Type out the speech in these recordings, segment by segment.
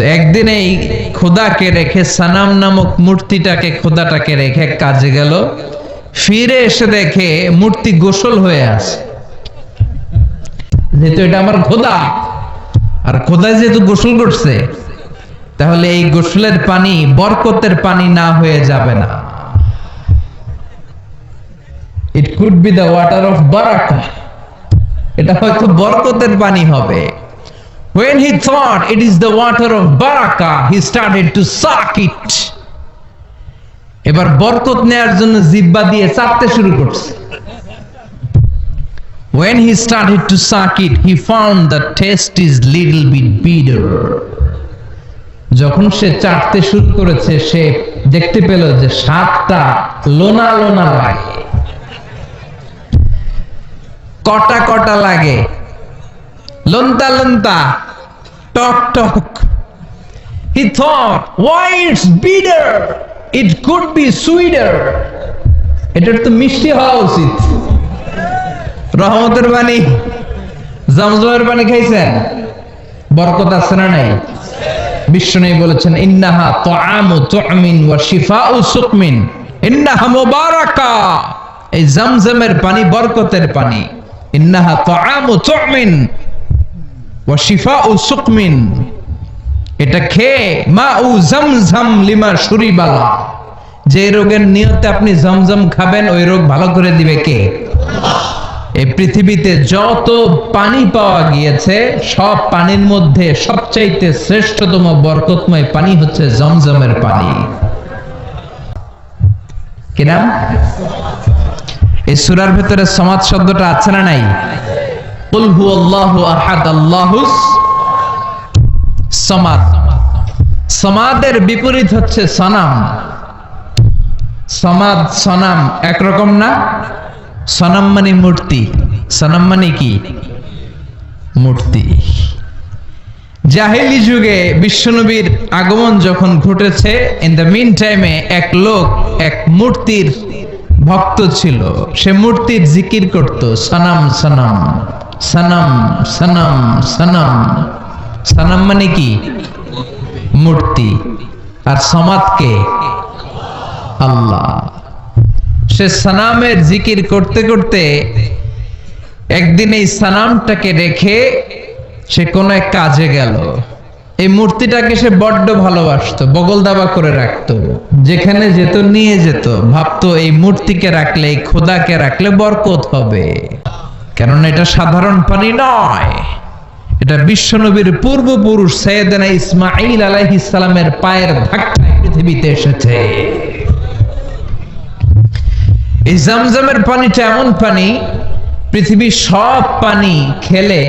তো একদিন এই খোদাকে রেখে সানাম নামক মূর্তিটাকে, খোদাটাকে রেখে কাজে গেল। ফিরে এসে দেখে মূর্তি গোসল হয়ে আছে। যেহেতু এটা আমার খোদা, আর খোদা যেহেতু গোসল করছে, তাহলে এই গোসলের পানি বরকতের পানি না হয়ে যাবে না। It could be the water of Baraka এটা হয়তো বরকতের পানি হবে। When he thought it is the water of baraka he started to suck it এবার বরকত নেয়ার জন্য জিব্বা দিয়ে চাপতে শুরু করছে when he started to suck it he found the taste is little bit bitter যখন সে চাটতে শুরু করেছে সে দেখতে পেল যে স্বাদটা লোনা লোনা লাগে কটা কটা লাগে লন্তা লন্তা, টক টক। He thought why it's bitter? It could be sweeter. এটার তো মিষ্টি হওয়া উচিত। রহমতের পানি জমজমের পানি খাইছেন? বরকত আছে না নাই? বিষ্ণু বলেছেন, ইন্নাহা তুআমু তুমিন ওয়া শিফাউ সুকমিন। ইন্নাহা মুবারাকা। এই জমজমের পানি বরকতের পানি ইন্নাহা তুআমু এটা খেয়ে মা উ জমজম লিমা শুরিবালা। যে রোগের নিয়তে আপনি খাবেন, ওই রোগ ভালো করে দিবে কে? এই পৃথিবীতে যত পানি পাওয়া গিয়েছে, সব পানির মধ্যে সবচাইতে শ্রেষ্ঠতম বরকতময় পানি হচ্ছে জমজমের পানি। কি নাম? এই সুরার ভেতরে সমাজ শব্দটা আছে না নাই? সমাদের বিপরীত হচ্ছে সনাম। সমাদ, সনাম একরকম না? সনাম মানে মূর্তি। সনাম মানে কি? মূর্তি। জাহেলি যুগে বিশ্বনবীর আগমন যখন ঘটেছে ইন দ্য মিন টাইমে এক লোক, এক মূর্তির ভক্ত ছিল। সে মূর্তির জিকির করত, সনাম সনাম। সনাম সনাম সনাম। সনাম মানে কি? মূর্তি। আর সমাদকে আল্লাহ। সে সানামের জিকির করতে করতে একদিন এই সানামটাকে রেখে সে কোন এক কাজে গেল। এই মূর্তিটাকে সে বড্ড ভালোবাসতো, বগল দাবা করে রাখতো। যেখানে যেত, নিয়ে যেত। ভাবতো এই মূর্তিকে রাখলে, এই খোদাকে রাখলে বরকত হবে। কেননা এটা সাধারণ পানি নয়। এটা বিশ্বনবীর পূর্বপুরুষ সৈয়দনা ইসমাইল আলাইহিস সালামের পায়ের ধাক্কায় পৃথিবীতে এসেছে। এই জমজমের পানিটা এমন পানি, পৃথিবীর সব পানি খেলে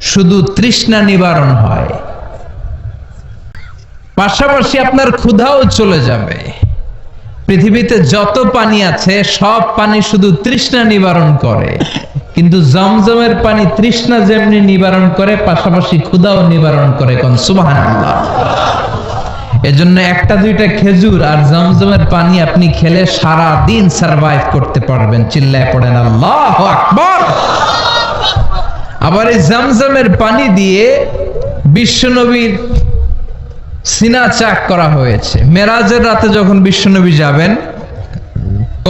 শুধু তৃষ্ণা নিবারণ হয়। পাশাপাশি আপনার ক্ষুধাও চলে যাবে। পৃথিবীতে যত পানি আছে, সব পানি শুধু তৃষ্ণা নিবারণ করে। কিন্তু জমজমের পানি তৃষ্ণা যেমনি নিবারণ করে, পাশাপাশি ক্ষুধাও নিবারণ করে কোন? সুবহানাল্লাহ। এজন্য একটা, দুইটা খেজুর আর জমজমের পানি আপনি খেলে সারা দিন সার্ভাইভ করতে পারবেন। চিল্লায় পড়েন, আল্লাহ আকবার। আবার এই জমজমের পানি দিয়ে বিশ্বনবীর সিনা চাক করা হয়েছে। মেরাজের রাতে যখন বিশ্বনবী যাবেন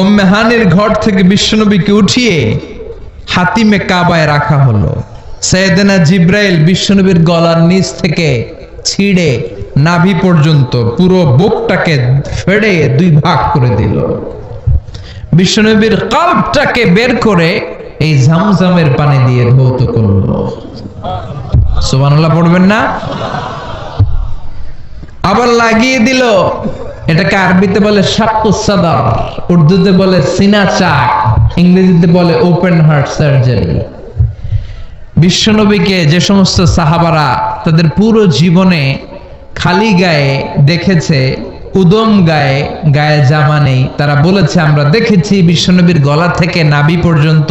মেহানির ঘর থেকে বিশ্বনবীকে উঠিয়ে হাতিমে কাবায় রাখা হলো। সৈয়দনা জিব্রাইল বিশ্বনবীর গলার নিচ থেকে ছিঁড়ে নাভি পর্যন্ত পুরো বুকটাকে ফেড়ে দুই ভাগ করে দিল। বিশ্বনবীর কাল্পটাকে বের করে এই ঝামঝামের পানি দিয়ে ধৌত করল। সুবহানাল্লাহ, পড়বেন না? আবার লাগিয়ে দিল। এটাকে আরবিতে বলে সাদার, উর্দুতে বলে সিনা চাক, ইংরেজিতে বলে ওপেন হার্ট সার্জারি। বিশ্বনবীকে যে সমস্ত সাহাবারা তাদের পুরো জীবনে খালি গায়ে দেখেছে, উদম গায়ে গায়ে জামা নেই, তারা বলেছে, আমরা দেখেছি বিশ্বনবীর গলা থেকে নাভি পর্যন্ত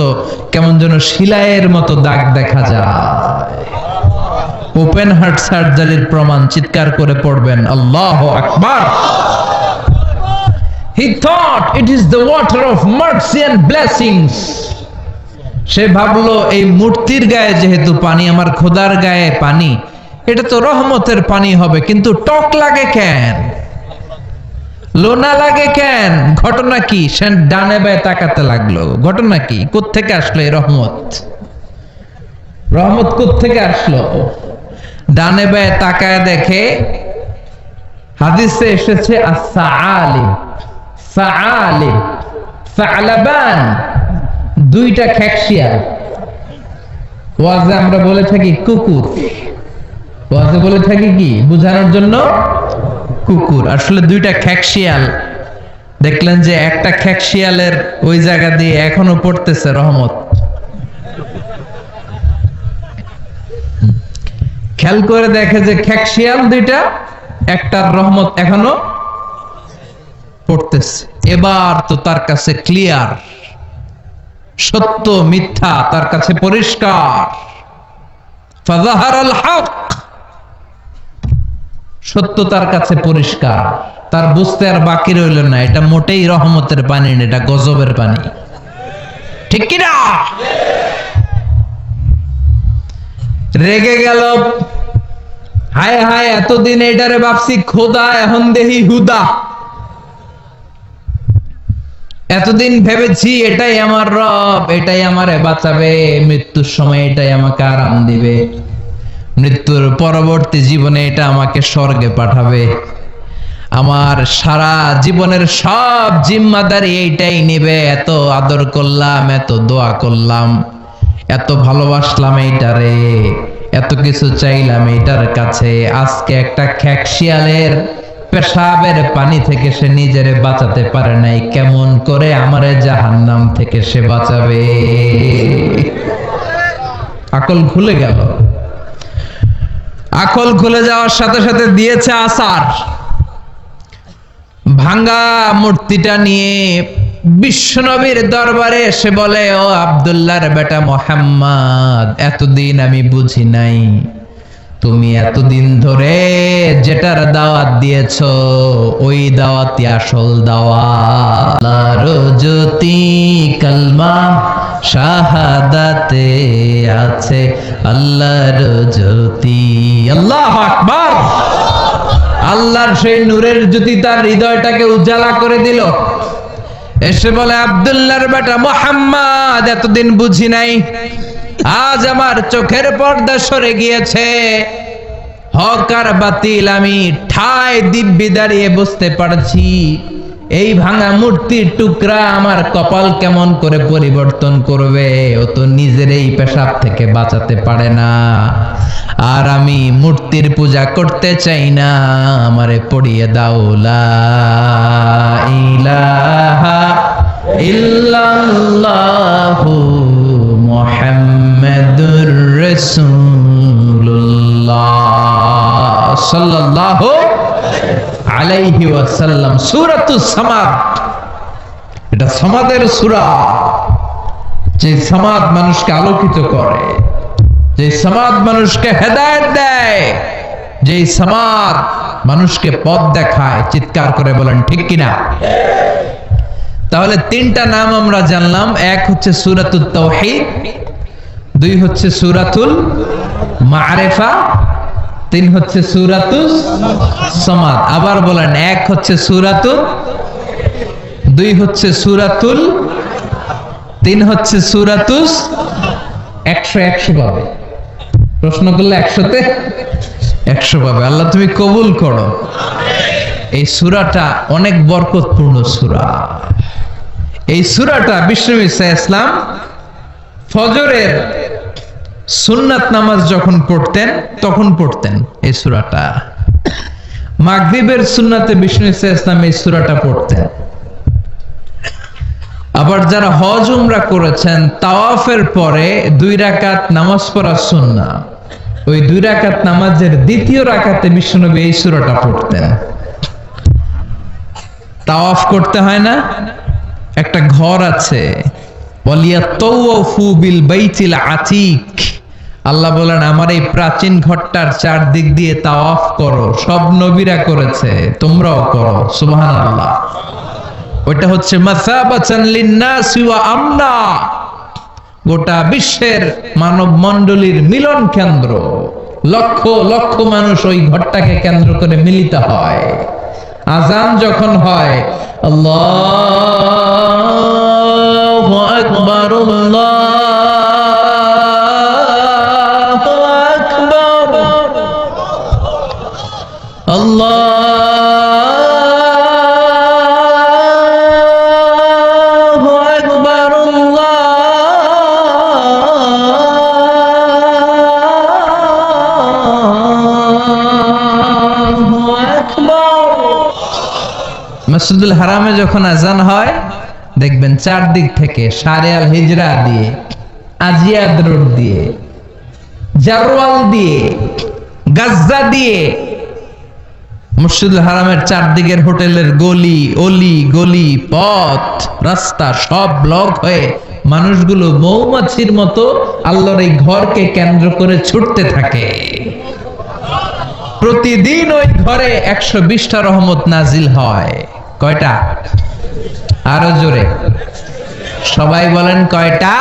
কেমন যেন শিলায়ের মতো দাগ দেখা যায়। ওপেন হার্ট সার্জারির প্রমাণ চিৎকার করে পড়বেন, আল্লাহ আকবার! He thought it is the water of mercy and blessings. সে ভাবলো, এই মূর্তির গায়ে যেহেতু পানি, আমার খোদার গায়ে পানি, এটা তো রহমতের পানি হবে, কিন্তু টক লাগে কেন? লোনা লাগে কেন? ঘটনা কি? সে ডানে বায়ে তাকাতে লাগল, ঘটনা কি? কোত্থেকে আসলো এই রহমত? রহমত কোত্থেকে আসলো? ডানে বায়ে তাকায় দেখে হাদিসে এসেছে আসালিম সাআলিম সালাবান দুইটা খ্যাকশিয়াল ওয়াজে আমরা বলে থাকি কুকুর। ওয়াজে বলে থাকি কি? বোঝানোর জন্য কুকুর। আসলে দুইটা খ্যাকশিয়াল দেখলেন যে একটা খ্যাকশিয়ালের ওই জায়গা দিয়ে এখনও পড়তেছে রহমত। খেয়াল করে দেখে যে খ্যাকশিয়াল দুইটা, একটার রহমত এখনও পড়তেছে। এবার তো তার কাছে ক্লিয়ার সত্য, মিথ্যা তার কাছে পরিষ্কার। সত্য তার কাছে পরিষ্কার। তার বুঝতে আর বাকি রইল না। এটা মোটেই রহমতের পানি না, এটা গজবের পানি ঠিক কিনা রেগে গেল। হায় হায়, এতদিন এটারে ভাবছি, খোদা, এখন দেহি হুদা। এতদিন ভেবেছি এটাই আমার রব, এটাই আমারে বাঁচাবে। মৃত্যুর সময় এটাই আমাকে আরাম দিবে। মৃত্যুর পরবর্তী জীবনে এটা আমাকে স্বর্গে পাঠাবে। আমার সারা জীবনের সব জিম্মাদারি এইটাই নেবে। এত আদর করলাম, এত দোয়া করলাম, এত ভালোবাসলাম এইটারে, এত কিছু চাইলাম এইটার কাছে। আজকে একটা খ্যাকশিয়ালের পেশাবের পানি থেকে সে নিজেরে বাঁচাতে পারে নাই। কেমন করে আমারে জাহান্নাম থেকে সে বাঁচাবে? আকল খুলে গেল। আকল খুলে যাওয়ার সাথে সাথে দিয়েছে আসার। ভাঙ্গা মূর্তিটা নিয়ে বিশ্বনবীর দরবারে এসে বলে, ও আব্দুল্লাহর বেটা মোহাম্মদ, এতদিন আমি বুঝি নাই। তুমি এতদিন ধরে যেটার দাওয়াত দিয়েছ, ওই দাওয়াতই আসল দাওয়াত। জ্যোতি কালমা শাহাদাতে আছে আল্লাহর জ্যোতি আল্লাহ আকবার! আল্লাহর সেই নূরের জ্যোতি তার হৃদয়টাকে উজালা করে দিল। এসে বলে, আব্দুল্লাহর বেটা মোহাম্মদ, এতদিন বুঝি নাই। আজ আমার চোখের পর্দা সরে গিয়েছে। হক আর বাতিল আমি ঠায় দিব্যি দাঁড়িয়ে বুঝতে পারছি। এই ভাঙা মূর্তির টুকরা আমার কপাল কেমন করে পরিবর্তন করবে, ও তো নিজের এই পেশাব থেকে বাঁচাতে পারে না। আর আমি মূর্তির পূজা করতে চাই না, আমারে পড়িয়ে দাও ইলাহা ইল্লাল্লাহু আলোকিত করে, যে সমাদ মানুষকে হেদায়েত দেয়, যে সমাদ মানুষকে পথ দেখায়, চিৎকার করে বলেন, ঠিক কিনা? তাহলে তিনটা নাম আমরা জানলাম। এক হচ্ছে তৌহিদ দুই হচ্ছে সুরাতুল মারেফা, তিন হচ্ছে সুরাতুল সমাদ। আবার বলেন, এক হচ্ছে সুরাতুল, দুই হচ্ছে সুরাতুল, তিন হচ্ছে সুরাতুস একশো একশো পাবে প্রশ্ন করলে একশোতে একশো পাবে আল্লাহ তুমি কবুল করো। এই সুরাটা অনেক বরকতপূর্ণ সুরা। এই সুরাটা বিষ্ণু ইসলাম ফজরের সুন্নাত নামাজ যখন পড়তেন, তখন পড়তেন এই সুরাটা। মাগরিবের সুন্নাতে বিষ্ণু ইসলাম এই সুরাটা পড়তেন। আবার যারা হজ উমরা করেছেন, তাওয়াফের পরে দুই রাকাত নামাজ পড়া সুন্না। ওই দুই রাকাত নামাজের দ্বিতীয় রাকাতে বিষ্ণুনবী এই সুরাটা পড়তেন। তাওয়াফ করতে হয় না? একটা ঘর আছে বিল বাইতিল আতিক। আল্লাহ বলেন, আমার এই প্রাচীন ঘরটার চারদিক দিয়ে তাওয়াফ করো। সব নবীরা করেছে, তোমরাও করো। সুবহানাল্লাহ। ওইটা হচ্ছে আমনা। গোটা বিশ্বের মানব মণ্ডলীর মিলন কেন্দ্র। লক্ষ লক্ষ মানুষ ওই ঘরটাকে কেন্দ্র করে মিলিত হয়। আজান যখন হয়, আল্লাহু আকবার আল্লাহু আকবার আল্লাহু আকবার আল্লাহু আকবার মসজিদুল হারামে যখন আজান হয় দেখবেন চারদিক থেকে সারে আল হিজরা দিয়ে, আজিয়াদ রোড দিয়ে, জারওয়াল দিয়ে, গাজ্জা দিয়ে, মসজিদুল হারামের চারদিকের হোটেলের গলি, অলি, গলি, পথ, রাস্তা সব ব্লক হয়ে মানুষগুলো মৌমাছির মতো আল্লাহর এই ঘরকে কেন্দ্র করে ছুটতে থাকে। প্রতিদিন ওই ঘরে একশো বিশটা রহমত নাজিল হয়। কয়টা? আরও জোরে। সবাই বলেন কয়টা?